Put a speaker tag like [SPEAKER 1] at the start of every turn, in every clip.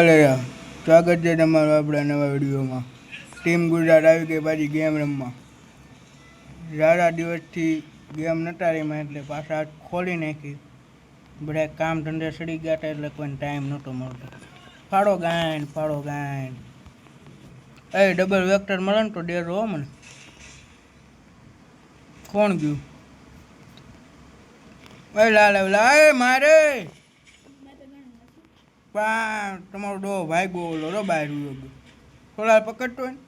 [SPEAKER 1] અરે સ્વાગત છે તમારું આપણા નવા વિડીયોમાં. ટીમ ગુજરાત આવી ગઈ પાછી ગેમ રમવા. સારા દિવસથી ગેમ નતા રમ્યા એટલે પાછા ખોલી નાખી. બધા કામ ધંધે સડી ગયા હતા એટલે કોઈને ટાઈમ નહોતો મળતો. ફાળો ગાયન ફાળો ગાયન એ ડબલ વેક્ટર મળે ને તો ડેરો હો મને. કોણ ગયું? એ લાલ લા એ મારે! પા તમારો ડો ભાઈ ઓલો રો બહાર ગયો થોડા પકડતો હોય ને?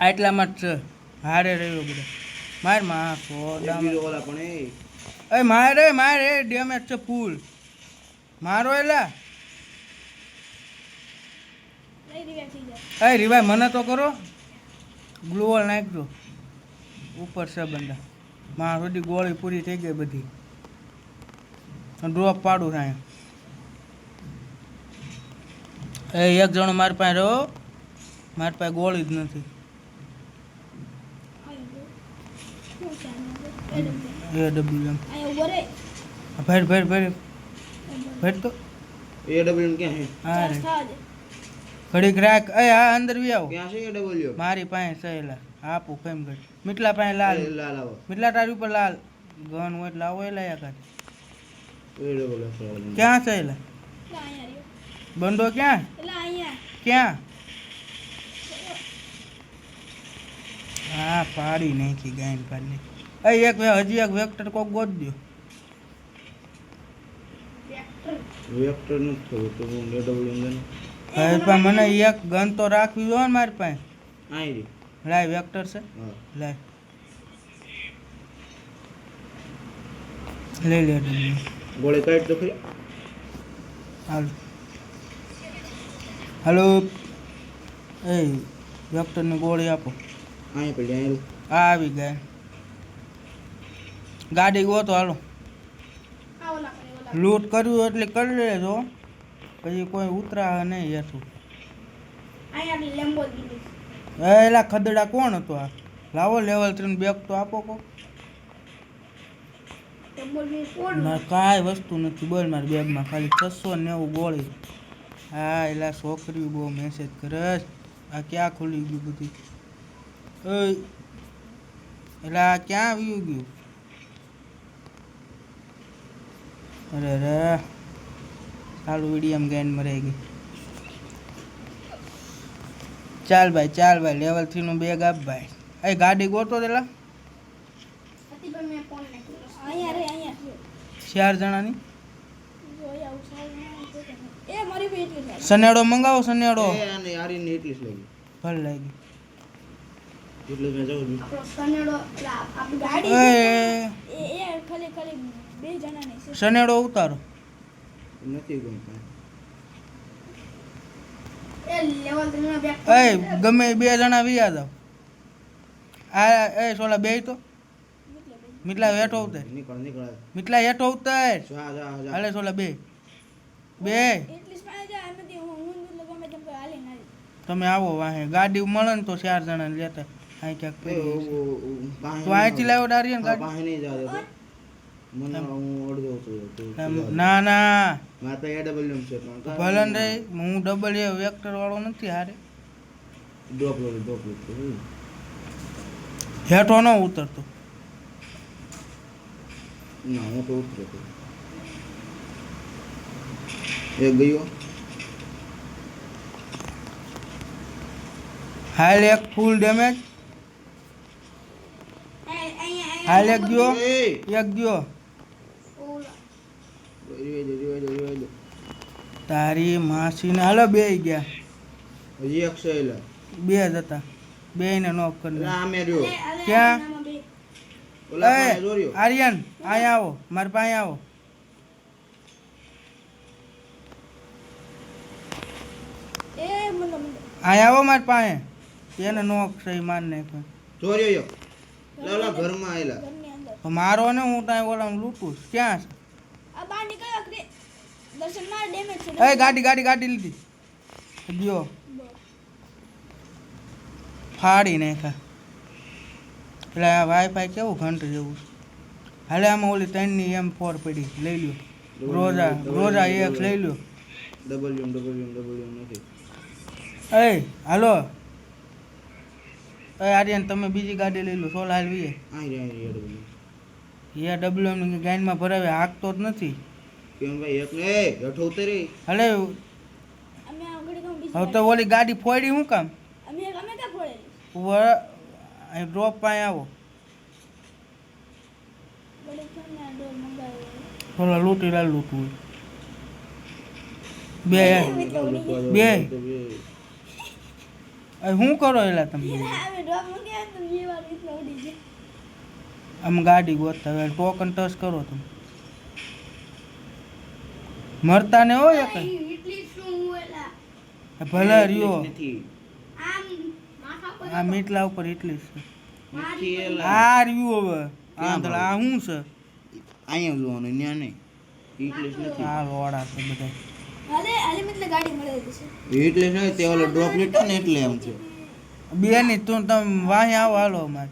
[SPEAKER 1] આટલામાં જ છે. હારે રહ્યો બધા. મારમાં એ. મારે મારે ડેમેજ છે ફૂલ. મારો એલા એ રિવાય મને તો કરો. ગ્લોવલ નાખજો. ઉપર છે બંદા માં સુધી ગોળી પૂરી થઈ ગઈ બધી. ડ્રોપ પાડું થાય એ એક જણો મારી પાસે રહ્યો. મારી પાસે ગોળી જ નથી. એ ડબલ્યુ એમ ભેર ભેર ભેર ભેર તો.
[SPEAKER 2] એ ડબલ્યુ ક્યાં છે?
[SPEAKER 1] હા રે. ઘડીક રાખ. એ હા અંદર વી આવો.
[SPEAKER 2] ક્યાં છે એ ડબલ્યુ
[SPEAKER 1] મારી પાસે સહેલા આપું કેમ કરી. મીટલા પાસે લાલ.
[SPEAKER 2] લાલ આવો.
[SPEAKER 1] મીટલા તારી ઉપર લાલ. ગન હોય એટલે આવો એ લાયા
[SPEAKER 2] એ ડબલ્યુ
[SPEAKER 1] છે એટલે? બંધો ક્યાં? ક્યાં? હા પાડી નાખી ગાયન પાડી નાખી એક હજી એક વેક્ટર કોક ગોત દો
[SPEAKER 2] વેક્ટર. નથી થયું તો ડબલ્યુ
[SPEAKER 1] હવે પણ મને એક ગન તો રાખવી જોઈએ ને મારી પાસે.
[SPEAKER 2] આઈ
[SPEAKER 1] લાય વેક્ટર છે? લાય. લઈ લે ડબલ્યુ.
[SPEAKER 2] ગોળી કાઢ તો ખરી?
[SPEAKER 1] હાલો. હાલો. એ વેક્ટરની ગોળી આપો.
[SPEAKER 2] અહીં પડી
[SPEAKER 1] આ આવી ગયા. ગાડી ગોતો હાલો. લૂંટ કર્યું એટલે કરી લેજો. પછી કોઈ ઉતરા નહીં હેઠું. એલા ખદડા કોણ હતો? આ લાવો લેવલ ત્રણ બેગ તો આપો કો ના, કાંઈ વસ્તુ નથી. બોલ મારી બેગમાં ખાલી છસો નેવું ગોળી. હા, એલા છોકરી બહુ મેસેજ કરે આ ક્યાં ખુલી ગયું બધું? એટલે આ ક્યાં આવ્યું ગયું? અરે રે ચાલુ વિડીયમ ગેન મરાઈ ગઈ. ચાલ ભાઈ ચાલ ભાઈ લેવલ થ્રી નું બેગ આપ ભાઈ. એ ગાડી ગોતો દેલા ચાર જણાની? સનેડો મંગાવો સનેડો
[SPEAKER 2] એ અને યારી ને એટલી જ લાગી.
[SPEAKER 1] ભલ લાગી.
[SPEAKER 2] એટલે મેં જાઉં છું.
[SPEAKER 1] એ સનેડો ઉતારો.
[SPEAKER 2] નથી કાંઈ.
[SPEAKER 1] એ ગમે બે જણા વિયા જાવ આ એ સોલા બે તો. મીટલા હેઠો ઉતર.
[SPEAKER 2] નીકળ નીકળ.
[SPEAKER 1] મીટલા હેઠો ઉતર.
[SPEAKER 2] જા જા જા.
[SPEAKER 1] હાલે સોલા બે. બે. તમે આવો વાહે. ગાડી મળે ને તો ચાર જણા લેતા. અહીં ક્યાંક તો અહીંથી લાવ્યો ડારિયન
[SPEAKER 2] આ
[SPEAKER 1] ગાડી. ના ના. ભલે ને હું ડબલ એ વેક્ટર વાળો નથી હારે. હેઠો ન ઉતરતો.
[SPEAKER 2] ના હું તો ઉતરો તો એ ગયો.
[SPEAKER 1] હાલ એક ફૂલ ડેમેજ હાલ એક ગયો. એક ગયો. તારી માસી માસીને હાલો બે ગયા.
[SPEAKER 2] હજી એક
[SPEAKER 1] બે જ હતા. બે ને નોક કરી ક્યાં? આર્યન અહીંયા આવો મારી પાસે આવો. અહીંયા આવો મારી પાસે. એને નોક સહી માર ને
[SPEAKER 2] જોર્યો યો. ઓલા ઓલા ઘરમાં આયલા.
[SPEAKER 1] મારો ને હું ત્યાં ઓલા લૂંટું ક્યાં છે? એ ગાડી ગાડી ગાડી લીધી. ગયો. ફાડી નાખ્યા. એટલે આ વાઈફાઈ કેવું ઘંટ જેવું છે? હાલે આમાં ઓલી ત્રણની એમ ફોર પડી લઈ લ્યો. રોજા રોજા એક લઈ લ્યો.
[SPEAKER 2] Double M double M double M નથી.
[SPEAKER 1] એ હાલો. એ આર્યન તમે બીજી ગાડી લઈ લો સોલ હાલવીએ
[SPEAKER 2] આ રે આ રે ડબલ
[SPEAKER 1] એ ડબલ્યુ એમ ગાઈનમાં ભરાવે હાકતો જ નથી.
[SPEAKER 2] કેમ ભાઈ એક ને એ હેઠો ઉતરે
[SPEAKER 1] હલે
[SPEAKER 3] અમે આગળ કામ બીજી
[SPEAKER 1] હવે તો ઓલી ગાડી ફોડી શું કામ? અહીં ડ્રોપ પાસે આવો. થોડા લૂંટી લાલ લૂંટવું બે
[SPEAKER 2] બે
[SPEAKER 1] શું કરો એલા તમે? આમ ગાડી ગોતતા હવે ટોકન ટચ કરો તમે. મરતા ને હોય ભલે રહ્યો. આ મીટલા ઉપર એટલી છે. આ રહ્યું હવે. આંધળા આ શું છે?
[SPEAKER 2] અહીંયા જોવાનું ત્યાં નહીં. ઇંગ્લિશ નથી.
[SPEAKER 1] આ રોડા છે બધા.
[SPEAKER 3] હાલે હાલે એટલે ગાડી મળેલી છે.
[SPEAKER 2] એટલે નહીં તે ઓલો ડ્રોપ લીધો ને એટલે એમ છે.
[SPEAKER 1] બે ની તું તમે વાહી આવો હાલો અમારે.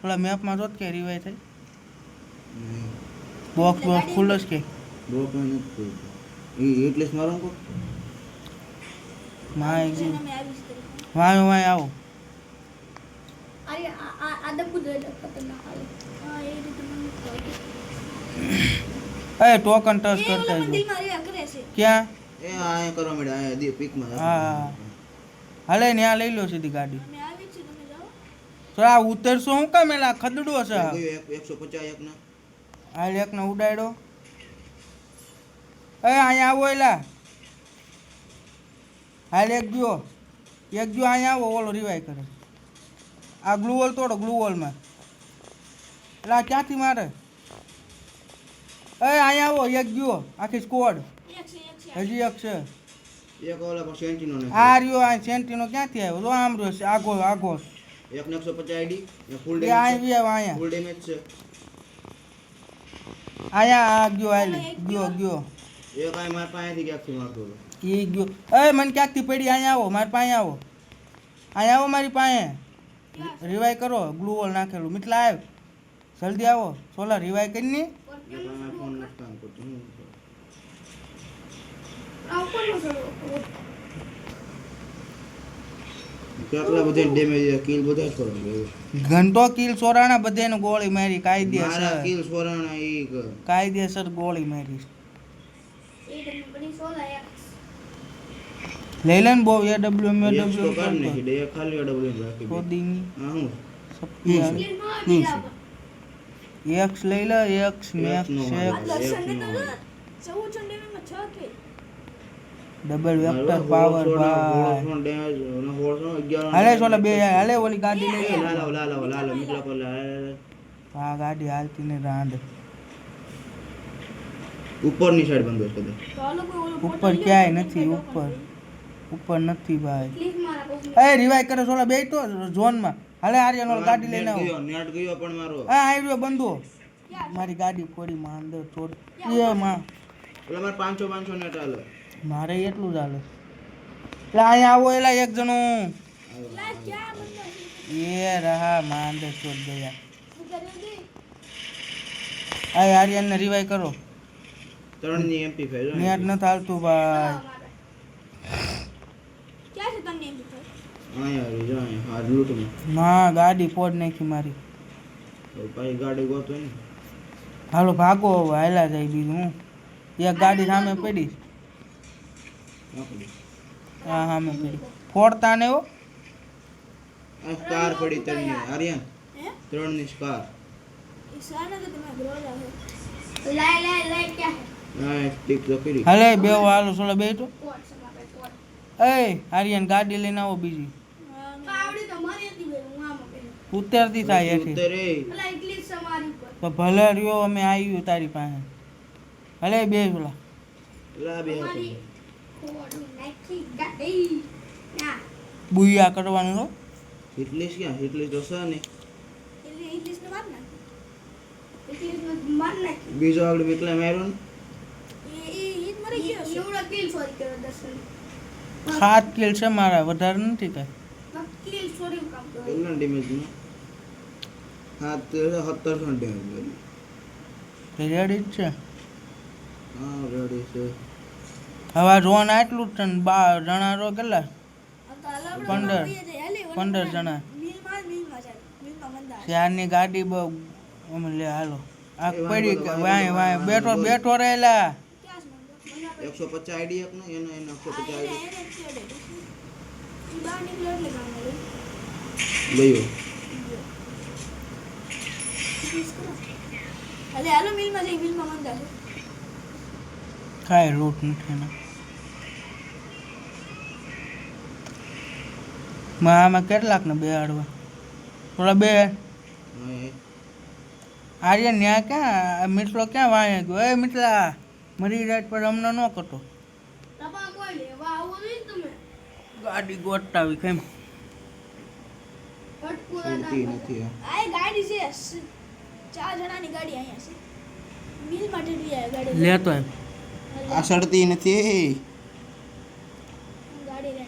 [SPEAKER 1] પેલા મેપમાં જોત કે રિવાય થઈ બોક્સ બોક્સ ખુલ્લો જ કે.
[SPEAKER 2] ડ્રોપ નથી ખોલતો એ એટલે મારો કો
[SPEAKER 1] માય
[SPEAKER 3] છે
[SPEAKER 1] ગયું.
[SPEAKER 3] ને અમે આવી. એ
[SPEAKER 1] ટોકન ટચ કરતા ક્યાં
[SPEAKER 2] એ અહીંયા કરવા મળ્યા અહીંયા દી પીકમાં
[SPEAKER 1] હા. હાલે ને આ લઈ લો સીધી ગાડી
[SPEAKER 3] અમે આવી છે તમે
[SPEAKER 1] તો આ ઉતરશો હું કામ એલા ખદડો છે આ.
[SPEAKER 2] એકસો પચાસ એક ના
[SPEAKER 1] હાલ એકને ઉડાડ્યો એ અહીંયા આવો એલા હાલ એક ગયો એક ગયો અહીંયા આવો ઓલો રિવાય કરે આ ગ્લુવોલ તોડો ગ્લુવોલમાં. એટલે આ ક્યાંથી મારે? એ અહીંયા આવો એક ગયો આખી સ્કોડ
[SPEAKER 3] એક છે એક છે
[SPEAKER 1] હજી એક છે.
[SPEAKER 2] એક ઓલા પર સેન્ટીનો ને
[SPEAKER 1] આ રહ્યો આ સેન્ટીનો ક્યાંથી આવ્યો? તો આમ રહ્યો છે આગો આગો
[SPEAKER 2] એક ને એકસો પચાસ આઈડી ફૂલ
[SPEAKER 1] એ અહીં
[SPEAKER 2] ડેમેજ
[SPEAKER 1] બી આવ્યો અહીંયા.
[SPEAKER 2] ફૂલ ડેમેજ છે.
[SPEAKER 1] અહીંયા આ ગયો હાલ ગયો ગયો.
[SPEAKER 2] એક આ મારા પાસેથી ક્યાંકથી મારતો હતો?
[SPEAKER 1] એ ગયો. એ મને ક્યાંકથી પડી? અહીંયા આવો મારી પાસે આવો. અહીંયા આવો મારી પાસે. રિવાઈ કરો ગ્લુ વોલ નાખેલું. મિતલા આવ. જલ્દી આવો. સોલા રિવાઈ
[SPEAKER 2] હું કરું? કરો
[SPEAKER 1] ઘંટો કિલ સોરાણા બધાને ગોળી મારી
[SPEAKER 2] મારા
[SPEAKER 1] કાયદેસર
[SPEAKER 2] કિલ સોરાણા
[SPEAKER 1] કાયદેસર ગોળી મારી
[SPEAKER 3] એ તમે બની સોલા એક
[SPEAKER 1] લઈ લે ને બહુ એ ડબલ્યુ એમ
[SPEAKER 2] ડબલ્યુ તો કાઢ
[SPEAKER 1] ડબલ્યુ
[SPEAKER 2] નાખી દે ખાલી ડબલ રાખી દે. હા હું.
[SPEAKER 1] સપકી આવે. એક્સ લઈ લે X max X double vector power ભાઈ હાલે છોલે બે હાલે ઓલી ગાડી લઈ
[SPEAKER 2] એ
[SPEAKER 1] લે.
[SPEAKER 2] લાલાવ લાલાવ લાલાવ મીટલા પર.
[SPEAKER 1] આ ગાડી હાલતી ને રાંડ
[SPEAKER 2] ઉપરની સાઈડ બંધ
[SPEAKER 3] ઓલું
[SPEAKER 1] ઉપર ક્યાંય નથી ઉપર. ઉપર નથી ભાઈ. એ રિવાઈ કરે સોલા બે તો ઝોનમાં. હાલે આર્યન ઓલી ગાડી લઈને આવો.
[SPEAKER 2] નેટ ગયો પણ મારો.
[SPEAKER 1] હા આવ્યો બંધો. મારી ગાડી ફોડી માં અંદર છોડ એ માં.
[SPEAKER 2] એટલે મારે પાંચસો પાંચસો નેટ હાલે
[SPEAKER 1] મારે એટલું જ હાલે એટલે અહીંયા આવો એલા એક જણો. એ રહા માં અંદર છોડ ગયા. આ આર્યનને રિવાઈ કરો.
[SPEAKER 2] ત્રણની એમપી ફેર
[SPEAKER 1] નેટ નથી હાલતું ભાઈ
[SPEAKER 3] હા, મારા. ક્યાં છે તમને એમ દીધું?
[SPEAKER 2] અહીંયા આવી જો અહીંયા હાર લૂંટમાં
[SPEAKER 1] ના ગાડી ફોડ નાખી મારી.
[SPEAKER 2] તો પાછી ગાડી ગોતો ને
[SPEAKER 1] હાલો ભાગો હવે હાલા જાય બીજું હું. એક ગાડી સામે પડી. હા સામે પડી. ફોડતા ને
[SPEAKER 2] આ કાર પડી ત્રણ આર્યન
[SPEAKER 3] હે?
[SPEAKER 2] ત્રણની કાર.
[SPEAKER 1] હાલે બે હાલો સોલા બે તો
[SPEAKER 3] કોટ છે મારા પાસે, કોટ.
[SPEAKER 1] એ આર્યન ગાડી લઈને આવો બીજી
[SPEAKER 3] પાવડી તો મારી હતી ભાઈ, હું
[SPEAKER 1] ઉતરતી થાય. તો ભલે રહ્યો અમે આવ્યું તારી પાસે. ભલે બે પેલા.
[SPEAKER 2] લા બે
[SPEAKER 3] મારી ખોડું નાખી ગાડી. ના,
[SPEAKER 1] બુયા કરવાનું નો?
[SPEAKER 2] હિટલીસ ક્યાં? હિટલીસ તો છે ને. બીજો આગળ વિકલા માર્યો ને.
[SPEAKER 3] એ- એ- ઈ જ મરી ગયો છે. એવડો kill ચોરી કર્યો દર્શન.
[SPEAKER 1] સાત કિલ છે મારા વધારે નથી કઈ
[SPEAKER 3] ચોરીનું
[SPEAKER 2] હા તે સત્તરસો ડેમેજ
[SPEAKER 1] રેડી જ છે
[SPEAKER 2] હા રેડી છે
[SPEAKER 1] હવે રોન આટલું જ છે ને બા જણા રો કેટલા
[SPEAKER 3] આ તો હાલો આપણે
[SPEAKER 1] પંદર. પંદર જણા. ત્યારની ગાડી બહુ અમે લે હાલો આ પડી વાય વાય બેઠો બેઠો રહેલા
[SPEAKER 2] એકસો પચાસ આઈડી એક ને એનો એને એકસો પચાસ આઈડી
[SPEAKER 3] એને
[SPEAKER 2] ગયો
[SPEAKER 3] પ્લીઝ કરો. હાલે, હાલો મિલમાં જઈ મિલમાં મંદા છે
[SPEAKER 1] કાંઈ રૂટ નથી ને માં આમાં કેટલાક ને બે હાડવા થોડા બે આર્ય ન્યા ક્યાં મિત્રો ક્યાં વાય ગયો એ મિત્રા મરી રાત પર હમણાં ન કરતો ગાડી ગોટાવી કેમ
[SPEAKER 2] નથી
[SPEAKER 3] ગાડી છે ચાર જણાની ગાડી અહીંયા છે. મિલ માટે લઈ આવે ગાડી
[SPEAKER 1] લેતો એમ.
[SPEAKER 2] આ સડતી નથી
[SPEAKER 3] ગાડી લઈને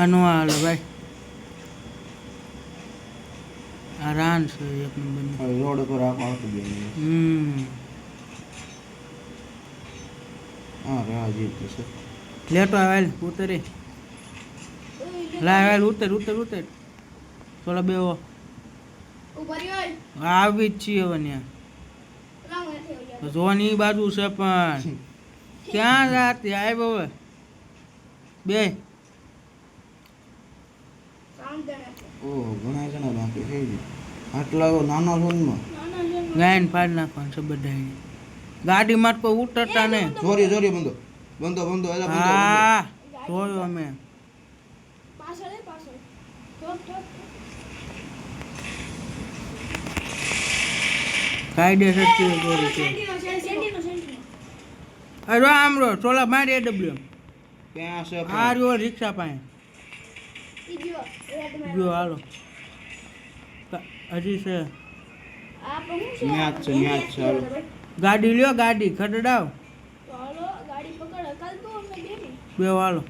[SPEAKER 1] આનો હાલ ભાઈ. આરામ છે એક
[SPEAKER 2] નંબર રોડ ઉપર આખો આવતું બે
[SPEAKER 1] હમ.
[SPEAKER 2] હા રાજી તો છે.
[SPEAKER 1] લેતો આવેલ ઉતરે. લાવેલ ઉતર ઉતર ઉતર. થોડા બે આવી જ છીએ હવે ત્યાં જોવાની બાજુ છે પણ. ક્યાં રાત આવ્યો હવે? બે.
[SPEAKER 3] સાઉન્ડ
[SPEAKER 2] ઘણા જણા બાકી થઈ ગયું. આટલા નાનો
[SPEAKER 1] ગાયન ફાડ નાખવાનું છે બધા ગાડીમાં તો કોઈ ઉતરતા નહીં.
[SPEAKER 2] જોરી જોરી બંધો. બંધો. બંધો એલા બંધો બંધો.
[SPEAKER 1] હા જોયું અમે.
[SPEAKER 3] પાછળ પાછળ.
[SPEAKER 1] કાયદેસર છે. દોરી અરે આમ રો ચોલા મારી એડબ્લ્યુ
[SPEAKER 2] ક્યાં છે
[SPEAKER 1] આ રહ્યો રિક્ષા પાસે.
[SPEAKER 3] ગયો
[SPEAKER 1] હાલો. હજી છે.
[SPEAKER 2] જ જ.
[SPEAKER 1] ગાડી લ્યો ગાડી ખડડાવ બે હાલો.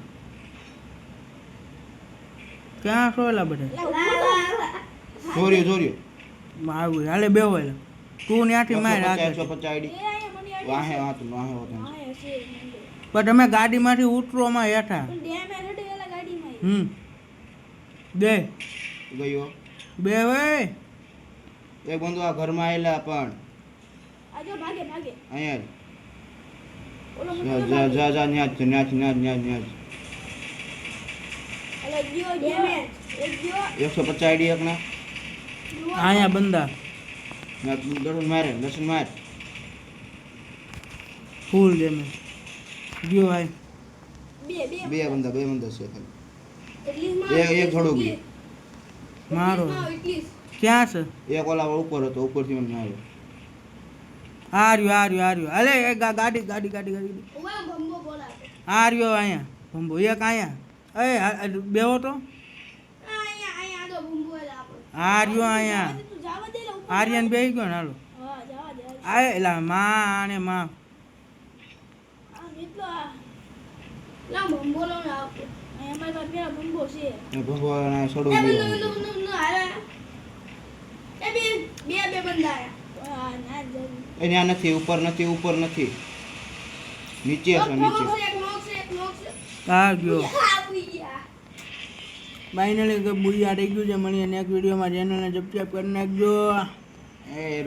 [SPEAKER 1] ક્યાં સોલા એલા બધા?
[SPEAKER 2] જોરી જોરી
[SPEAKER 1] આવ્યું હાલે બે હોય તું ત્યાંથી માર રાખે
[SPEAKER 2] વાહે હાથ વાહે
[SPEAKER 3] મંદિર.
[SPEAKER 1] પણ તમે ગાડીમાંથી ઉતરો માં હેઠા હમ. બે
[SPEAKER 2] ગયો.
[SPEAKER 1] બે ભાઈ
[SPEAKER 2] એક બંધુ આ ઘરમાં આવેલા પણ.
[SPEAKER 3] આજો ભાગે ભાગે.
[SPEAKER 2] અહીંયા. જ. જા ન્યા જ ન્યા જ, ન્યા જ, ન્યા જ, ન્યા જ. એકસો પચાસ આઈડી એક ના
[SPEAKER 1] અહીંયા બંદા
[SPEAKER 2] દર્શન મારે લસણ માર.
[SPEAKER 1] ફૂલ ડેમેજ ગયો ભાઈ.
[SPEAKER 3] બે બે.
[SPEAKER 2] બે બંદા બે બંદા છે ખાલી. એક થોડું ગયું.
[SPEAKER 1] મારો. ક્યાં છે?
[SPEAKER 2] એક ઓલા ઉપર હતો ઉપરથી મને
[SPEAKER 1] આવ્યો આર્યો આર્યો આર્યો અલે એ ગાડી ગાડી ગાડી ગાડી.
[SPEAKER 3] આર્યો
[SPEAKER 1] આ રહ્યો અહીંયા ભંભો એક અહીંયા. એ બેહો તો.
[SPEAKER 3] આર્યો અહીંયા
[SPEAKER 1] આર્યન બે ગયો ને હાલો.
[SPEAKER 3] હા જાવા દે
[SPEAKER 1] આ એલા માં અને માં
[SPEAKER 2] નથી ઉપર નથી ઉપર નથી. નીચે છે નીચે.
[SPEAKER 3] એક નોક છે એક નોક છે.
[SPEAKER 1] આ ગયો. ફાઇનલી બુડિયા રહી ગયું છે. મળીએ નેક્સ્ટ વિડીયોમાં ચેનલને સબસ્ક્રાઈબ કરી નાખજો.
[SPEAKER 2] એ